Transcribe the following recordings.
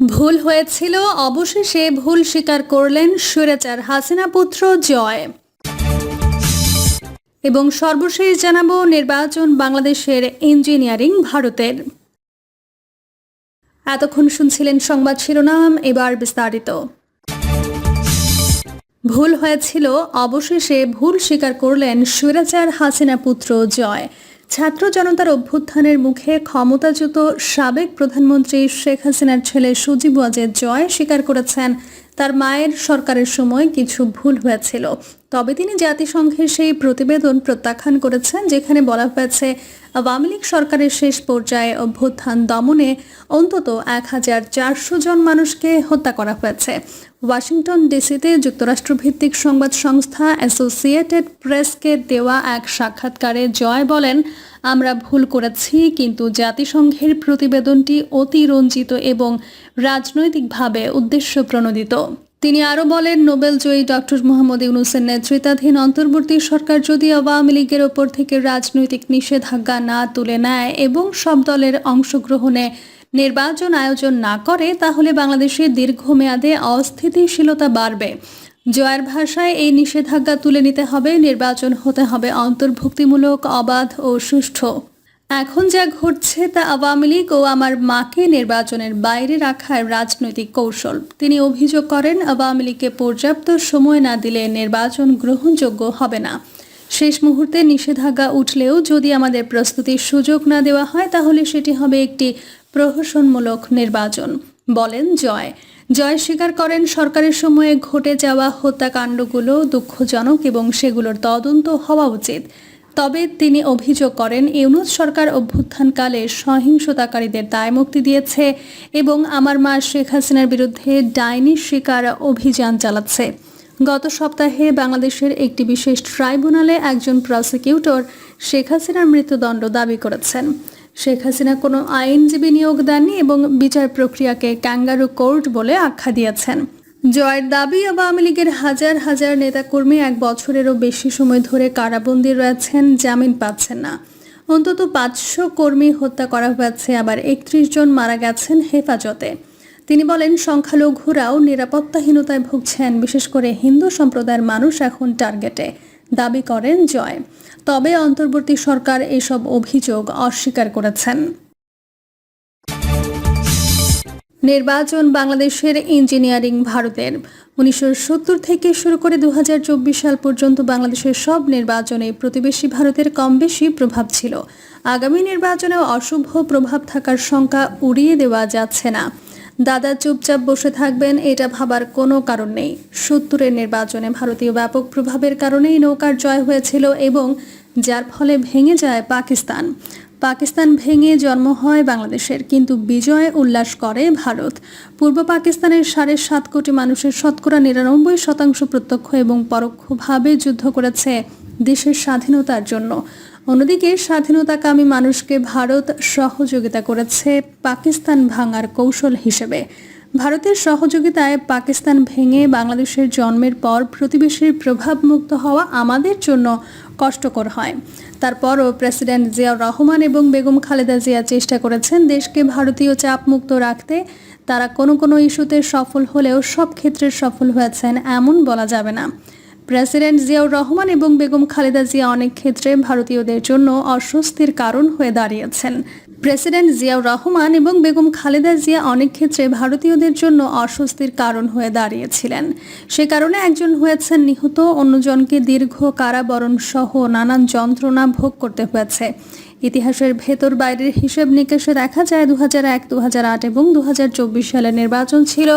ভুল হয়েছিল, অবশেষে ভুল স্বীকার করলেন স্বৈরাচার হাসিনা পুত্র জয়। এবং সর্বশেষ জানাব নির্বাচন বাংলাদেশের ইঞ্জিনিয়ারিং ভারতের। এতক্ষণ শুনছিলেন সংবাদ শিরোনাম, এবার বিস্তারিত। ভুল হয়েছিল, অবশেষে ভুল স্বীকার করলেন স্বৈরাচার হাসিনা পুত্র জয়। ছাত্র জনতার অভ্যুত্থানের মুখে ক্ষমতাচ্যুত সাবেক প্রধানমন্ত্রী শেখ হাসিনার ছেলে সুজিব ওয়াজেদ জয় স্বীকার করেছেন। তার মায়ের সরকারের সময় কিছু ভুল হয়েছিল। তবে তিনি জাতিসংঘের সেই প্রতিবেদন প্রত্যাখ্যান করেছেন, যেখানে বলা হয়েছে, আওয়ামী লীগ সরকারের শেষ পর্যায়ে অভ্যুত্থান দমনে অন্তত এক হাজার চারশো জন মানুষকে হত্যা করা হয়েছে। ওয়াশিংটন ডিসিতে যুক্তরাষ্ট্রভিত্তিক সংবাদ সংস্থা অ্যাসোসিয়েটেড প্রেসকে দেওয়া এক সাক্ষাৎকারে জয় বলেন, আমরা ভুল করেছি, কিন্তু জাতিসংঘের প্রতিবেদনটি অতিরঞ্জিত এবং রাজনৈতিকভাবে উদ্দেশ্য প্রণোদিত তিনি আরও বলেন নোবেলজয়ী ডক্টর মোহাম্মদ ইউনুসের নেতৃত্বাধীন অন্তর্বর্তী সরকার যদি আওয়ামী লীগের ওপর থেকে রাজনৈতিক নিষেধাজ্ঞা না তুলে নেয় এবং সব দলের অংশগ্রহণে নির্বাচন আয়োজন না করে, তাহলে বাংলাদেশে দীর্ঘমেয়াদে অস্থিতিশীলতা বাড়বে। জয়ের ভাষায়, এই নিষেধাজ্ঞা তুলে নিতে হবে, নির্বাচন হতে হবে অন্তর্ভুক্তিমূলক, অবাধ ও সুষ্ঠু। এখন যা ঘটছে তা আওয়ামী লীগ ও আমার মাকে নির্বাচনের বাইরে রাখার রাজনৈতিক কৌশল। তিনি অভিযোগ করেন, আওয়ামী লীগকে পর্যাপ্ত সময় না দিলে নির্বাচন গ্রহণযোগ্য হবে না। শেষ মুহূর্তে নিষেধাজ্ঞা উঠলেও যদি আমাদের প্রস্তুতির সুযোগ না দেওয়া হয়, তাহলে সেটি হবে একটি প্রহসনমূলক নির্বাচন। বলেন জয়। জয় স্বীকার করেন, সরকারের সময়ে ঘটে যাওয়া হত্যাকাণ্ডগুলো দুঃখজনক এবং সেগুলোর তদন্ত হওয়া উচিত। তবে তিনি অভিযোগ করেন, ইউনুস সরকার অভ্যুত্থানকালে সহিংসতাকারীদের দায় মুক্তি দিয়েছে এবং আমার মা শেখ হাসিনার বিরুদ্ধে ডাইনি শিকার অভিযান চালাচ্ছে। গত সপ্তাহে বাংলাদেশের একটি বিশেষ ট্রাইব্যুনালে একজন প্রসিকিউটর শেখ হাসিনার মৃত্যুদণ্ড দাবি করেছেন। শেখ হাসিনা কোনো আইনজীবী নিয়োগ দেননি এবং বিচার প্রক্রিয়াকে ক্যাঙ্গারু কোর্ট বলে আখ্যা দিয়েছেন। জয়ের দাবি, আওয়ামী লীগের হাজার হাজার নেতাকর্মী এক বছরেরও বেশি সময় ধরে কারাবন্দী রয়েছেন, জামিন পাচ্ছেন না। অন্তত পাঁচশো কর্মী হত্যা করা হয়েছে, আবার একত্রিশ জন মারা গেছেন হেফাজতে। তিনি বলেন, সংখ্যালঘুরাও নিরাপত্তাহীনতায় ভুগছেন, বিশেষ করে হিন্দু সম্প্রদায়ের মানুষ এখন টার্গেটে। দাবি করেন জয়। তবে অন্তর্বর্তী সরকার এসব অভিযোগ অস্বীকার করেছেন। নির্বাচন বাংলাদেশের ইঞ্জিনিয়ারিং ভারতের। উনিশশো সত্তর থেকে শুরু করে দু হাজার চব্বিশ সাল পর্যন্ত বাংলাদেশের সব নির্বাচনে প্রতিবেশী ভারতের কম বেশি প্রভাব ছিল। আগামী নির্বাচনেও অশুভ প্রভাব থাকার শঙ্কা উড়িয়ে দেওয়া যাচ্ছে না। দাদা চুপচাপ বসে থাকবেন, এটা ভাবার কোনো কারণ নেই। সত্তরের নির্বাচনে ভারতীয় ব্যাপক প্রভাবের কারণেই নৌকার জয় হয়েছিল এবং যার ফলে ভেঙে যায় পাকিস্তান। পাকিস্তান ভেঙে জন্ম হয় বাংলাদেশের, কিন্তু বিজয় উল্লাস করে ভারত। পূর্ব পাকিস্তানের সাড়ে সাত কোটি মানুষের শতকরা নিরানব্বই শতাংশ প্রত্যক্ষ এবং পরোক্ষভাবে যুদ্ধ করেছে দেশের স্বাধীনতার জন্য। অন্যদিকে স্বাধীনতাকামী মানুষকে ভারত সহযোগিতা করেছে পাকিস্তান ভাঙার কৌশল হিসেবে। ভারতের সহযোগিতায় পাকিস্তান ভেঙে বাংলাদেশের জন্মের পর প্রতিবেশীর প্রভাবমুক্ত হওয়া আমাদের জন্য কষ্টকর হয়। তারপরও প্রেসিডেন্ট জিয়াউর রহমান এবং বেগম খালেদা জিয়া চেষ্টা করেছেন দেশকে ভারতীয় চাপমুক্ত রাখতে। তারা কোনো কোনো ইস্যুতে সফল হলেও সব ক্ষেত্রে সফল হয়েছেন এমন বলা যাবে না। প্রেসিডেন্ট জিয়াউর রহমান এবং বেগম খালেদা জিয়া অনেক ক্ষেত্রে ভারতীয়দের জন্য অস্বস্তির কারণ হয়ে দাঁড়িয়েছেন। প্রেসিডেন্ট জিয়াউর রহমান এবং বেগম খালেদা জিয়া অনেক ক্ষেত্রে ভারতীয়দের জন্য অস্বস্তির কারণ হয়ে দাঁড়িয়েছিলেন। সে কারণে একজন হয়েছেন নিহত, অন্যজনকে দীর্ঘ কারাবরণ সহ নানান যন্ত্রণা ভোগ করতে হয়েছে। ইতিহাসের ভেতর বাইরের হিসেব নিকেশে দেখা যায় দু হাজার এক দু হাজার আট এবং দু হাজার চব্বিশ সালের নির্বাচন ছিল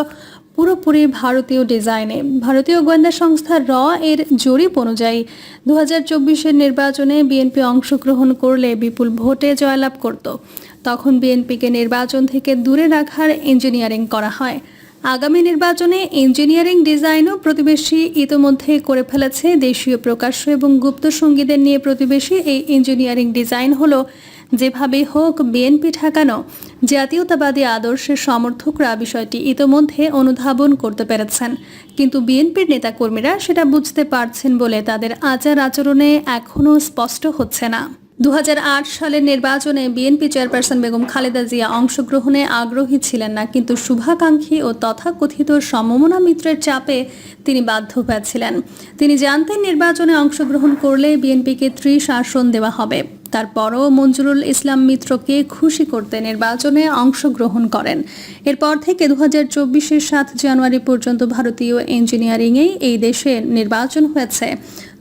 পুরোপুরি ভারতীয় ডিজাইনে। ভারতীয় গোয়েন্দা সংস্থা র এর জরিপ অনুযায়ী দু হাজার নির্বাচনে বিএনপি অংশগ্রহণ করলে বিপুল ভোটে জয়লাভ করত। তখন বিএনপিকে নির্বাচন থেকে দূরে রাখার ইঞ্জিনিয়ারিং করা হয়। আগামী নির্বাচনে ইঞ্জিনিয়ারিং ডিজাইনও প্রতিবেশী ইতোমধ্যে করে ফেলেছে। দেশীয় প্রকাশ্য এবং গুপ্ত সঙ্গীদের নিয়ে প্রতিবেশী এই ইঞ্জিনিয়ারিং ডিজাইন হলো যেভাবে হোক বিএনপি ঠেকানো, জাতীয়তাবাদী আদর্শের সমর্থকরা বিষয়টি ইতোমধ্যে অনুধাবন করতে পেরেছেন। কিন্তু বিএনপির নেতাকর্মীরা সেটা বুঝতে পারছেন বলে তাদের আচার আচরণে এখনও স্পষ্ট হচ্ছে না। দু হাজার আট সালের নির্বাচনে বিএনপি চেয়ারপারসন বেগম খালেদা জিয়া অংশগ্রহণে আগ্রহী ছিলেন না, কিন্তু শুভাকাঙ্ক্ষী ও তথাকথিত সমমনা মিত্রের চাপে তিনি বাধ্য হয়েছিলেন। তিনি জানতেন নির্বাচনে অংশগ্রহণ করলে বিএনপিকে ত্রিশ আসন দেওয়া হবে। তারপরও মঞ্জুরুল ইসলাম মিত্রকে খুশি করতে নির্বাচনে অংশগ্রহণ করেন। এরপর থেকে দু হাজার চব্বিশের সাত জানুয়ারি পর্যন্ত ভারতীয় ইঞ্জিনিয়ারিংয়েই এই দেশে নির্বাচন হয়েছে।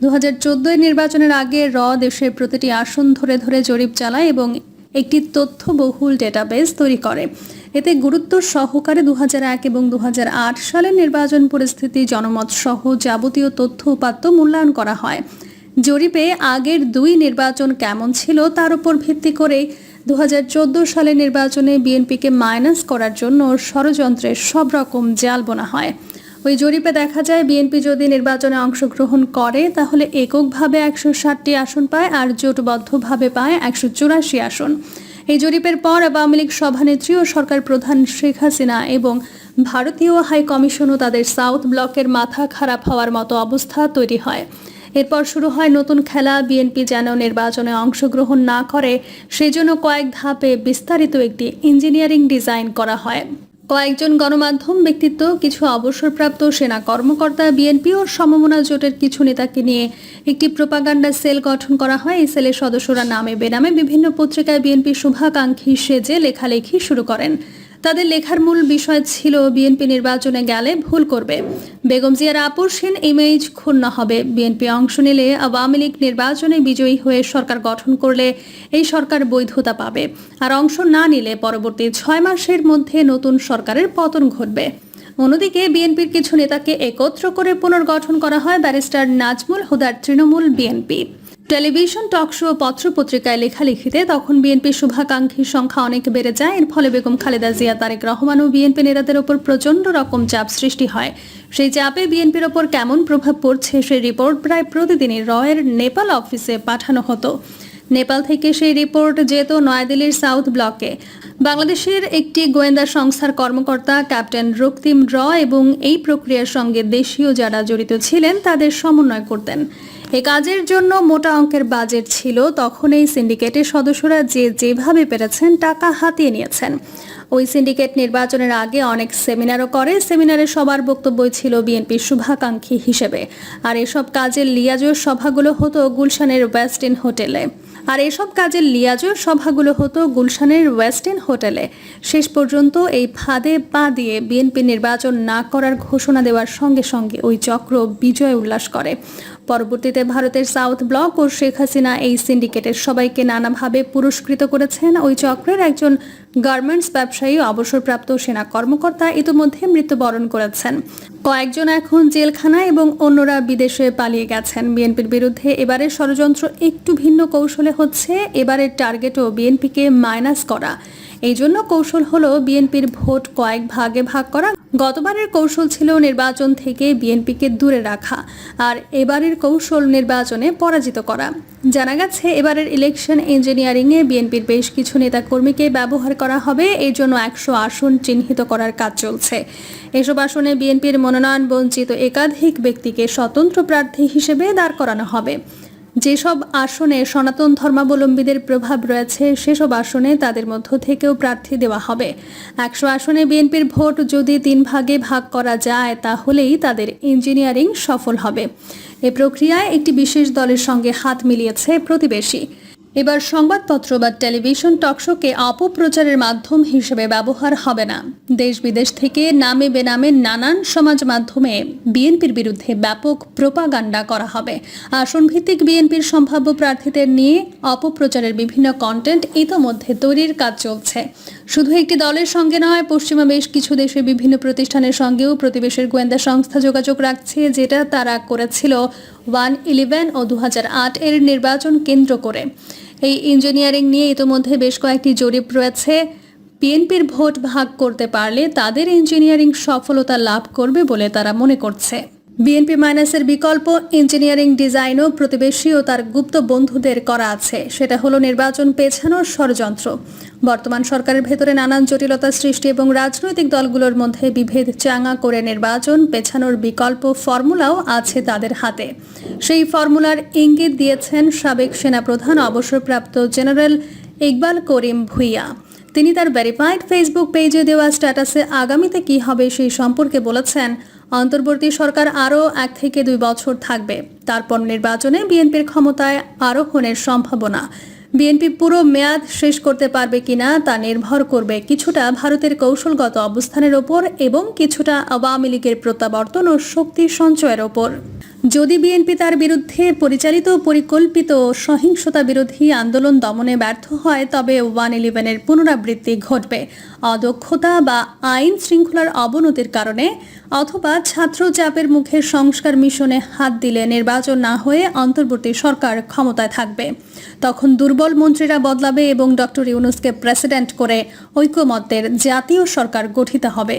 দু হাজার নির্বাচনের আগে র দেশের প্রতিটি আসন ধরে ধরে জরিপ চালায় এবং একটি তথ্যবহুল ডেটাবেস তৈরি করে। এতে গুরুত্ব সহকারে দু এবং দু হাজার আট সালের নির্বাচন পরিস্থিতি, জনমত সহ যাবতীয় তথ্য উপাত্ত মূল্যায়ন করা হয়। জরিপে আগের দুই নির্বাচন কেমন ছিল তার উপর ভিত্তি করে দু সালের নির্বাচনে বিএনপিকে মাইনাস করার জন্য ষড়যন্ত্রের সব রকম জাল বোনা হয়। ওই জরিপে দেখা যায়, বিএনপি যদি নির্বাচনে অংশগ্রহণ করে, তাহলে এককভাবে একশো ষাটটি আসন পায় আর জোটবদ্ধভাবে পায় একশো চুরাশি আসন। এই জরিপের পর আওয়ামী লীগ সভানেত্রী ও সরকার প্রধান শেখ হাসিনা এবং ভারতীয় হাই কমিশনও তাদের সাউথ ব্লকের মাথা খারাপ হওয়ার মতো অবস্থা তৈরি হয়। এরপর শুরু হয় নতুন খেলা। বিএনপি যেন নির্বাচনে অংশগ্রহণ না করে, সেজন্য কয়েক ধাপে বিস্তারিত একটি ইঞ্জিনিয়ারিং ডিজাইন করা হয়। কয়েকজন গণমাধ্যম ব্যক্তিত্ব, কিছু অবসরপ্রাপ্ত সেনা কর্মকর্তা বিএনপি ও সমমনা জোটের কিছু নেতাকে নিয়ে একটি প্রোপাগান্ডা সেল গঠন করা হয়। এই সেলের সদস্যরা নামে বেনামে বিভিন্ন পত্রিকায় বিএনপি শুভাকাঙ্ক্ষী সেজে লেখালেখি শুরু করেন। তাদের লেখার মূল বিষয় ছিল বিএনপি নির্বাচনে গেলে ভুল করবে। বেগম জিয়ার আপোষহীন ইমেজ ক্ষুণ্ণ হবে। বিএনপি অংশ নিলে আওয়ামী লীগ নির্বাচনে বিজয়ী হয়ে সরকার গঠন করলে এই সরকার বৈধতা পাবে। আর অংশ না নিলে পরবর্তী ছয় মাসের মধ্যে নতুন সরকারের পতন ঘটবে। অন্যদিকে বিএনপির কিছু নেতাকে একত্র করে পুনর্গঠন করা হয় ব্যারিস্টার নাজমুল হুদার Trinamool BNP. Television talk show পত্র পত্রিকায় লেখালেখিতে তখন বিএনপির শুভাকাঙ্ক্ষীর সংখ্যা অনেক বেড়ে যায়। এর ফলে বেগম খালেদা জিয়া, তারেক রহমান ও বিএনপি নেতাদের ওপর প্রচণ্ড রকম চাপ সৃষ্টি হয়। সেই চাপে বিএনপির ওপর কেমন প্রভাব পড়ছে সেই রিপোর্ট প্রায় প্রতিদিনই রয়ের নেপাল অফিসে পাঠানো হতো। নেপাল থেকে সেই রিপোর্ট যেত নয়াদিল্লির সাউথ ব্লকে। বাংলাদেশের একটি গোয়েন্দা সংস্থার কর্মকর্তা ক্যাপ্টেন রক্তিম র এবং এই প্রক্রিয়ার সঙ্গে দেশীয় যারা জড়িত ছিলেন, তাদের সমন্বয় করতেন। এ কাজের জন্য মোটা অঙ্কের বাজেট ছিল তখন এই সিন্ডিকেটের সদস্যরা যে যেভাবে পেরেছেন টাকা হাতিয়ে নিয়েছেন। ওই সিন্ডিকেট নির্বাচনের আগে অনেক সেমিনারও করে সেমিনারে সবার বক্তব্যই ছিল বিএনপির শুভাকাঙ্ক্ষী হিসেবে। আর এসব কাজের লিয়াজোর সভাগুলো হতো গুলশানের ওয়েস্টিন হোটেলে। আর এসব কাজের লিয়াজোর সভাগুলো হতো গুলশানের ওয়েস্টেন হোটেলে। শেষ পর্যন্ত এই ফাঁদে পা দিয়ে বিএনপি নির্বাচন না করার ঘোষণা দেওয়ার সঙ্গে সঙ্গে ওই চক্র বিজয় উল্লাস করে। পরবর্তীতে ভারতের সাউথ ব্লক ও শেখ হাসিনা এই সিন্ডিকেটের সবাইকে নানাভাবে পুরস্কৃত করেছেন। ওই চক্রের একজন গার্মেন্টস ব্যবসায়ী অবসরপ্রাপ্ত সেনা কর্মকর্তা ইতিমধ্যে মৃত্যুবরণ করেছেন। কয়েকজন এখন জেলখানা এবং অন্যরা বিদেশে পালিয়ে গেছেন। বিএনপির বিরুদ্ধে এবারের ষড়যন্ত্র একটু ভিন্ন কৌশলে হচ্ছে। এবারের টার্গেটও বিএনপিকে মাইনাস করা। এই জন্য কৌশল হলো বিএনপির ভোট কয়েক ভাগে ভাগ করা। গতবারের কৌশল ছিল নির্বাচন থেকে বিএনপিকে দূরে রাখা আর এবারের কৌশল নির্বাচনে পরাজিত করা। জানা গেছে, এবারের ইলেকশন ইঞ্জিনিয়ারিংয়ে বিএনপির বেশ কিছু নেতাকর্মীকে ব্যবহার করা হবে এই জন্য একশো আসন চিহ্নিত করার কাজ চলছে। এসব আসনে বিএনপির মনোনয়ন বঞ্চিত একাধিক ব্যক্তিকে স্বতন্ত্র প্রার্থী হিসেবে দাঁড় করানো হবে। যেসব আসনে সনাতন ধর্মাবলম্বীদের প্রভাব রয়েছে, সেসব আসনে তাদের মধ্য থেকেও প্রার্থী দেওয়া হবে। একশো আসনে বিএনপির ভোট যদি তিন ভাগে ভাগ করা যায়, তাহলেই তাদের ইঞ্জিনিয়ারিং সফল হবে। এ প্রক্রিয়ায় একটি বিশেষ দলের সঙ্গে হাত মিলিয়েছে প্রতিবেশী। এবার সংবাদপত্র বা টেলিভিশন টকশোকে অপপ্রচারের মাধ্যম হিসেবে ব্যবহার হবে না। দেশ বিদেশ থেকে নামে বেনামে নানান সমাজ মাধ্যমে বিএনপির বিরুদ্ধে ব্যাপক প্রোপাগান্ডা করা হবে। আসন ভিত্তিক বিএনপির সম্ভাব্য প্রার্থীদের নিয়ে অপপ্রচারের বিভিন্ন কন্টেন্ট ইতোমধ্যে তৈরির কাজ চলছে। শুধু একটি দলের সঙ্গে নয়, পশ্চিমা বেশ কিছু দেশের বিভিন্ন প্রতিষ্ঠানের সঙ্গেও প্রতিবেশের গোয়েন্দা সংস্থা যোগাযোগ রাখছে, যেটা তারা করেছিল ওয়ান ইলেভেন ও দু হাজার আট এর নির্বাচন কেন্দ্র করে। এই ইঞ্জিনিয়ারিং নিয়ে ইতোমধ্যে বেশ কয়েকটি জরিপ রয়েছে। বিএনপির ভোট ভাগ করতে পারলে তাদের ইঞ্জিনিয়ারিং সফলতা লাভ করবে বলে তারা মনে করছে। বিএনপি মাইনাসের বিকল্প ইঞ্জিনিয়ারিং ডিজাইনও প্রতিবেশী ও তার গুপ্ত বন্ধুদের করা আছে। সেটা হলো নির্বাচন পেছানোর ষড়যন্ত্র। বর্তমান সরকারের ভেতরে নানান জটিলতা সৃষ্টি এবং রাজনৈতিক দলগুলোর মধ্যে বিভেদ চাঙা করে নির্বাচন পেছানোর বিকল্প ফর্মুলাও আছে তাদের হাতে। সেই ফর্মুলার ইঙ্গিত দিয়েছেন সাবেক সেনাপ্রধান অবসরপ্রাপ্ত জেনারেল ইকবাল করিম ভুইয়া। তিনি তার ভেরিফাইড ফেসবুক পেজে দেওয়া স্ট্যাটাসে আগামীতে কি হবে সেই সম্পর্কে বলেছেন অন্তর্বর্তী সরকার আরও এক থেকে দুই বছর থাকবে। তারপর নির্বাচনে বিএনপির ক্ষমতায় আরোহণের সম্ভাবনা। বিএনপি পুরো মেয়াদ শেষ করতে পারবে কিনা তা নির্ভর করবে কিছুটা ভারতের কৌশলগত অবস্থানের ওপর এবং কিছুটা আওয়ামী লীগের প্রত্যাবর্তন ও শক্তি সঞ্চয়ের ওপর। যদি বিএনপি তার বিরুদ্ধে পরিচালিত পরিকল্পিত সহিংসতা বিরোধী আন্দোলন দমনে ব্যর্থ হয়, তবে ওয়ান ইলেভেনের পুনরাবৃত্তি ঘটবে। অদক্ষতা বা আইন শৃঙ্খলার অবনতির কারণে অথবা ছাত্র চাপের মুখে সংস্কার মিশনে হাত দিলে নির্বাচন না হয়ে অন্তর্বর্তী সরকার ক্ষমতায় থাকবে। তখন দুর্বল মন্ত্রীরা বদলাবে এবং ডক্টর ইউনুসকে প্রেসিডেন্ট করে ঐক্যমত্যের জাতীয় সরকার গঠিত হবে।